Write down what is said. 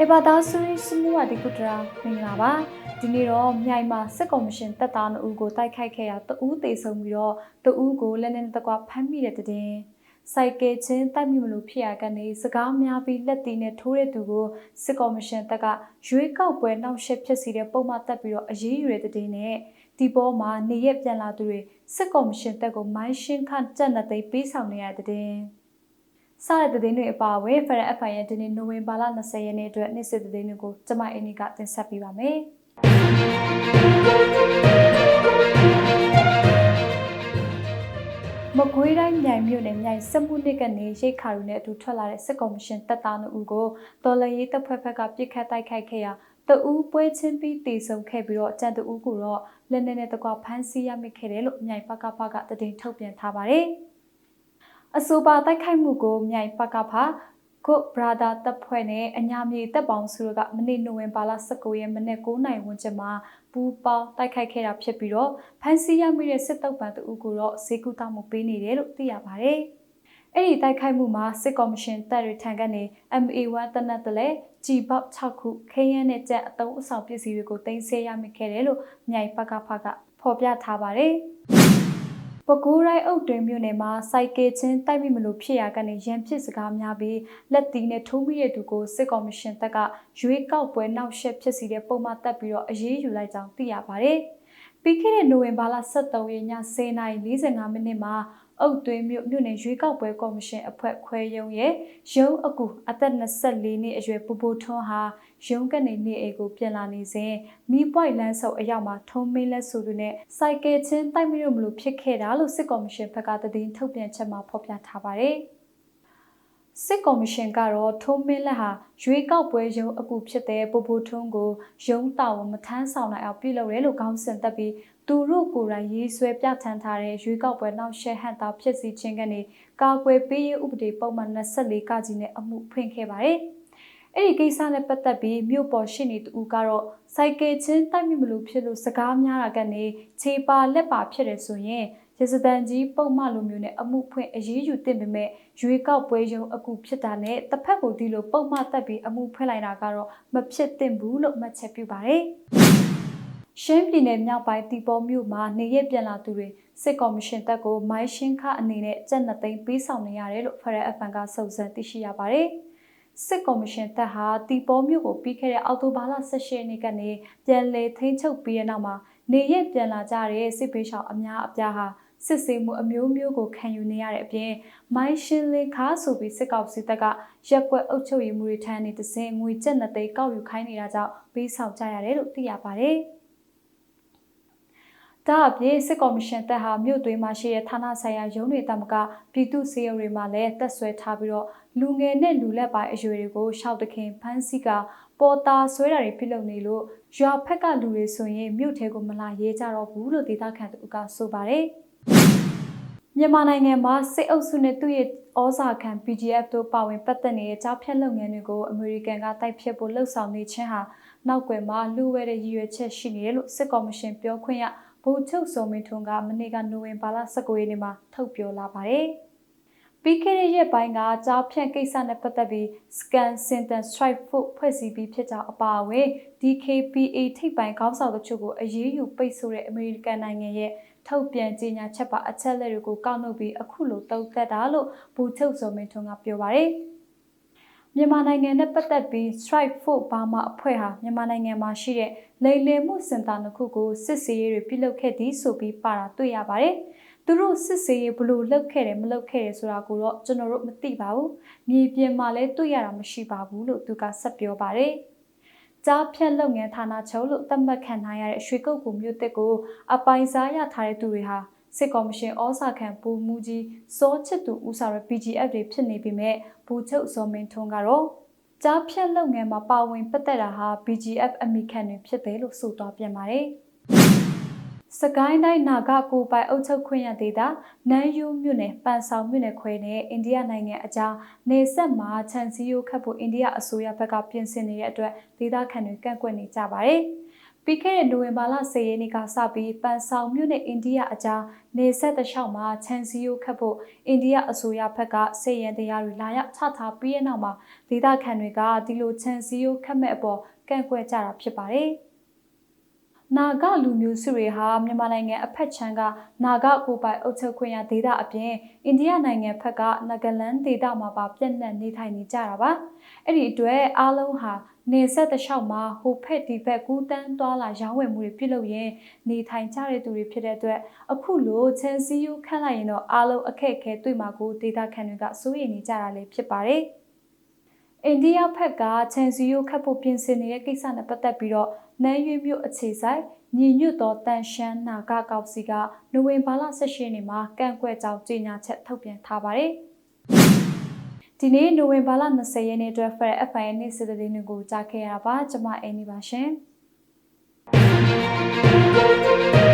အေဘာသာဆူရီစမှုဝဒီကုတရာမင်္ဂလာပါဒီနေ့တော့မြိုင်မှာစစ်ကော်မရှင်တပ်သားနှုတ်ကိုတိုက်ခိုက်ခဲ့ရတဦးသေဆုံးပြီးတော့တဦးကိုလက်နက်တကွဖမ်းမိတဲ့တဲ့တင်စိုက်ကယ်ချင်းတိုက်မိမလို့ဖြစ်ရကနေစကားများပြီးလက်တီနဲ့ထိုးတဲ့သူကိုစစ်ကော်မရှင်တပ်ကရွေးကောက်ပွဲနှောက်ယှက်ဖြစ်စီတဲ့ပုံမှန်တက်ပြီးတော့အရေးယူတဲ့တဲ့တင်နဲ့ဒီပေါ်မှာနေရက်ပြန်လာသူတွေစစ်ကော်မရှင်တပ်ကိုမိုင်းရှင်းခန့်ကြက်နှစ်သိန်းပေးဆောင်နေရတဲ့တဲ့ စတဲ့တဲ့တွေအပါအဝင် Federal FI ရဲ့ဒီနေ့နိုဝင်ဘာလ20ရက်နေ့အတွက်နေ့စစ်တဲ့တွေကိုကျမအင်းကတင်ဆက်ပေးပါမယ်။မကွေးတိုင်းမြိုင်မြို့နယ်မြိုင်စက်မှုနှစ်ကနေရိတ်ခါရူနဲ့အတူထွက်လာတဲ့စစ်ကော်မရှင်တပ်သားတို့ကိုတော်လရေးတပ်ဖွဲ့ဘက်ကပြစ်ခတ်တိုက်ခိုက်ခဲ့ရာတဦးပွဲချင်းပြီးတည်ဆုံခဲ့ပြီးတော့ကြံတဦးကိုတော့လက်နက်နဲ့တကွဖမ်းဆီးရမိခဲ့တယ်လို့မြိုင်ပကဖကတည်ထုတ်ပြန်ထားပါတယ်။ အဆိုပါတိုက်ခိုက်မှုကိုမြိုင်ပကဖကုဘရာဒါတပ်ဖွဲ့နဲ့အညာမြေတပ်ပေါင်းစုတို့ကမနေ့နိုဝင်ဘာလ19ရက်မနေ့9နိုင်ဝန်းကျင်မှာပူပေါင်းတိုက်ခိုက်ခဲ့တာဖြစ်ပြီးတော့ဖမ်းဆီးရမိတဲ့စစ်တုပ်ပန်တအုပ်ကိုတော့ဈေးကူတောက်မှုပေးနေတယ်လို့သိရပါတယ်။အဲ့ဒီတိုက်ခိုက်မှုမှာစစ်ကော်မရှင်တပ်တွေထံကနေ MA1 တနက်တလဲကြည်ပေါက်6ခုခင်းရမ်းနဲ့ကြက်အုံအဆောင်ပစ္စည်းတွေကိုတင်ဆက်ရမိခဲ့တယ်လို့မြိုင်ပကဖကဖော်ပြထားပါတယ်။ ပကိုးရိုင်းအုပ်တွင်မြို့နယ်မှာစိုက်ကယ်ချင်းတိုက်မိမလို့ဖြစ်ရာကနေရန်ဖြစ်စကားများပြီးလက်တီနဲ့ထိုးမိတဲ့သူကိုစစ်ကော်မရှင်တပ်ကရွေးကောက်ပွဲနောက်ဆက်ဖြစ်စီတဲ့ပုံမှန်တက်ပြီးတော့အရေးယူလိုက်ကြောင်းသိရပါတယ်။ပြီးခဲ့တဲ့နိုဝင်ဘာလ23ရက်ည10:45မိနစ်မှာ အုတ်သွင်းမြို့မြို့နယ်ရွေးကောက်ပွဲကော်မရှင်အဖွဲ့ခွဲရုံးရဲ့ရုံးအကူအသက်24နှစ်အရွယ်ပူပူထွန်းဟာရုံးကနေနေအိမ်ကိုပြန်လာနေစဉ်မီးပွိုက်လန်းဆုပ်အရောက်မှာထုံးမင်းလက်ဆိုသူနဲ့စိုက်ကယ်ချင်းတိုက်မိလို့မလို့ဖြစ်ခဲ့တာလို့စစ်ကော်မရှင်ဘက်ကသတင်းထုတ်ပြန်ချက်မှာဖော်ပြထားပါတယ်။ စစ်ကော်မရှင်ကတော့ထုံးမင်းလက်ဟာရွေးကောက်ပွဲရုံးအကူဖြစ်တဲ့ပူပူထွန်းကိုရုံးတာဝန်မထမ်းဆောင်နိုင်အောင်ပြုလုပ်ရဲလို့ခေါင်းစဉ်တက်ပြီးသူတို့ကိုယ်တိုင်ရေးဆွဲပြဋ္ဌာန်းထားတဲ့ရွေးကောက်ပွဲနောက်ရှက်ဟန်တာဖြစ်စီခြင်းကနေကာကွယ်ပေးရေးဥပဒေပုံမှန်24ကကြီးနဲ့အမှုဖွင့်ခဲ့ပါတယ်။အဲ့ဒီကိစ္စနဲ့ပတ်သက်ပြီးမြို့ပေါ်ရှိနေသူကတော့စိုက်ကယ်ချင်းတိုက်မိမလို့ဖြစ်လို့စကားများတာကနေခြေပါလက်ပါဖြစ်တယ်ဆိုရင် ရစတန်ကြီးပုံမှန်လိုမျိုးနဲ့အမှုဖွင့်အရေးယူတင်ပေမဲ့ရွေးကောက်ပွဲရုံအကူဖြစ်တာနဲ့တစ်ဖက်ကိုဒီလိုပုံမှန်တက်ပြီးအမှုဖွင့်လိုက်တာကတော့မဖြစ်သင့်ဘူးလို့မှတ်ချက်ပြုပါတယ်။ရှမ်းပြည်နယ်မြောက်ပိုင်းတီပေါ်မြို့မှာနေရက်ပြန်လာသူတွေစစ်ကော်မရှင်တပ်ကိုမိုင်းရှင်းခအနေနဲ့ကြက်နှစ်သိန်းပေးဆောင်နေရတယ်လို့ဖရယ်အဖန်ကစုံစမ်းသိရှိရပါတယ်။စစ်ကော်မရှင်တပ်ဟာတီပေါ်မြို့ကိုပြီးခဲ့တဲ့အောက်တိုဘာလ18ရက်နေ့ကနေပြန်လည်ထိန်းချုပ်ပြီးတဲ့နောက်မှာနေရက်ပြန်လာကြတဲ့စစ်ပေးရှောင်အများအပြားဟာ စစ်ဆေးမှုအမျိုးမျိုးကိုခံယူနေရတဲ့အပြင်မိုင်းရှင်းလေးခါဆိုပြီးစစ်ကောက်စီတပ်ကရက်ွက်အုပ်ချုပ်ရေးမှုတွေထမ်းနေတဲ့စင်ငွေကျပ်နှစ်သိန်းကောက်ယူခိုင်းနေတာကြောင့်ပေးဆောင်ကြရတယ်လို့သိရပါတယ်။ဒါအပြင်စစ်ကော်မရှင်တပ်ဟာမြို့သွေးမှာရှိတဲ့ဌာနဆိုင်ရာရုံးတွေတမကပြည်သူစေယုံတွေမှာလည်းတက်ဆွဲထားပြီးတော့လူငယ်နဲ့လူလက်ပိုင်းအရွယ်တွေကိုရှောက်တခင်ဖမ်းဆီးကပေါ်တာဆွဲတာတွေပြုလုပ်နေလို့ရွာဖက်ကလူတွေဆိုရင်မြို့ထဲကိုမလာရဲကြတော့ဘူးလို့ဒေသခံတို့ကဆိုပါတယ် မြန်မာနိုင်ငံမှာစစ်အုပ်စုနဲ့သူ့ရဲ့ဩဇာခံ PGF တို့ပါဝင်ပတ်သက်နေတဲ့ကြားဖြတ်လုပ်ငန်းတွေကိုအမေရိကန်ကတိုက်ဖြတ်ဖို့လှုံ့ဆော်နေခြင်းဟာနောက်ွယ်မှာလူဝဲတဲ့ရည်ရွယ်ချက်ရှိနေတယ်လို့စစ်ကော်မရှင်ပြောခွင့်ရဗိုလ်ချုပ်စောမင်းထွန်းကမနေ့ကနိုဝင်ဘာလ19ရက်နေ့မှာထုတ်ပြောလာပါတယ်။ပြီးခဲ့တဲ့ရက်ပိုင်းကကြားဖြန့်ကိစ္စနဲ့ပတ်သက်ပြီး Scan Center Strike Force ဖွဲ့စည်းပြီးဖြစ်ကြောင်းအပါအဝင် DKPA ထိပ်ပိုင်းခေါင်းဆောင်တချို့ကိုအရေးယူပိတ်ဆို့တဲ့အမေရိကန်နိုင်ငံရဲ့ ထုတ်ပြန်ကြေညာချက်ပါအချက်လက်တွေကိုကောက်နှုတ်ပြီးအခုလိုတုံ့သက်တာလို့ဗိုလ်ချုပ်စောမင်းထွန်းကပြောပါတယ်။မြန်မာနိုင်ငံနဲ့ပတ်သက်ပြီး Strike Force Burma အဖွဲ့ဟာမြန်မာနိုင်ငံမှာရှိတဲ့လိမ်လည်မှုစင်တာတစ်ခုကိုစစ်ဆေးရေးတွေပြုလုပ်ခဲ့သည်ဆိုပြီးပါတာတွေ့ရပါတယ်။သူတို့စစ်ဆေးရေးဘလို့လုပ်ခဲ့တယ်မလုပ်ခဲ့တယ်ဆိုတာကိုတော့ကျွန်တော်တို့မသိပါဘူး။မြေပြင်မှာလည်းတွေ့ရတာမရှိပါဘူးလို့သူကဆက်ပြောပါတယ်။ ကြားဖြတ်လုပ်ငန်းဌာနချုပ်လို့သတ်မှတ်ခံထားရတဲ့ရွှေကုတ်ကူမြို့တက်ကိုအပိုင်စားရထားတဲ့သူတွေဟာစစ်ကော်မရှင်ဩစာခံပူမူကြီးစောချစ်သူဦးဆောင်တဲ့ PGF တွေဖြစ်နေပေမဲ့ဘူချုပ်စောမင်းထွန်းကတော့ကြားဖြတ်လုပ်ငန်းမှာပါဝင်ပတ်သက်တာဟာ BGF အမိခံတွေဖြစ်တယ်လို့ဆိုသွားပြန်ပါတယ်။ စကိုင်းတိုင်းနာဂကိုပိုင်အုပ်ချုပ်ခွင့်ရဒေသနန်းယူမြို့နယ်ပန်ဆောင်မြို့နယ်ခွဲနဲ့အိန္ဒိယနိုင်ငံအကြားနေဆက်မှာခြံစည်းရိုးခတ်ဖို့အိန္ဒိယအစိုးရဘက်ကပြင်ဆင်နေတဲ့အတွက်ဒေသခံတွေကန့်ကွက်နေကြပါတယ်။ပြီးခဲ့တဲ့နိုဝင်ဘာလ10ရက်နေ့ကစပြီးပန်ဆောင်မြို့နဲ့အိန္ဒိယအကြားနေဆက်တလျှောက်မှာချန်စီယိုခတ်ဖို့အိန္ဒိယအစိုးရဘက်ကစေရန်တရားတွေလာရောက်ချထားပြီးတဲ့နောက်မှာဒေသခံတွေကဒီလိုချန်စီယိုခတ်မဲ့အပေါ်ကန့်ကွက်ကြတာဖြစ်ပါတယ်။ နာဂလူမျိုးစုတွေဟာမြန်မာနိုင်ငံအဖက်ချမ်းကနာဂကိုပိုင်အုပ်ချုပ်ခွင့်ရဒေသအပြင်အိန္ဒိယနိုင်ငံဘက်ကနဂလန်ဒေသမှာပါပြန့်နှံ့နေထိုင်နေကြတာပါ။အဲ့ဒီအတွက်အားလုံးဟာနေဆက်တစ်လျှောက်မှာဟိုဖက်ဒီဖက်ကူးတန်းသွားလာရောင်းဝယ်မှုတွေပြုလုပ်ရင်နေထိုင်ကြတဲ့သူတွေဖြစ်တဲ့အတွက်အခုလိုချန်စီယိုခန့်လိုက်ရင်တော့အားလုံးအခက်အခဲတွေ့မှာကိုဒေတာခန်တွေကစိုးရိမ်နေကြတာလည်းဖြစ်ပါတယ်။အိန္ဒိယဘက်ကချန်စီယိုခတ်ဖို့ပြင်ဆင်နေတဲ့ကိစ္စနဲ့ပတ်သက်ပြီးတော့ နန်းရွေးမြို့အခြေဆိုင်ညီညွတ်သောတန်ရှမ်းနာဂကောက်စီကနိုဝင်ဘာလ18ရက်နေ့မှာကန့်ကွက်ကြောင်းကြေညာချက်ထုတ်ပြန်ထားပါတယ်။ဒီနေ့နိုဝင်ဘာလ20ရက်နေ့အတွက် Fair FIN နေ့စစ်တဲ့နေ့ကိုကြားခဲ့ရတာပါကျွန်မအင်းနေပါရှင်။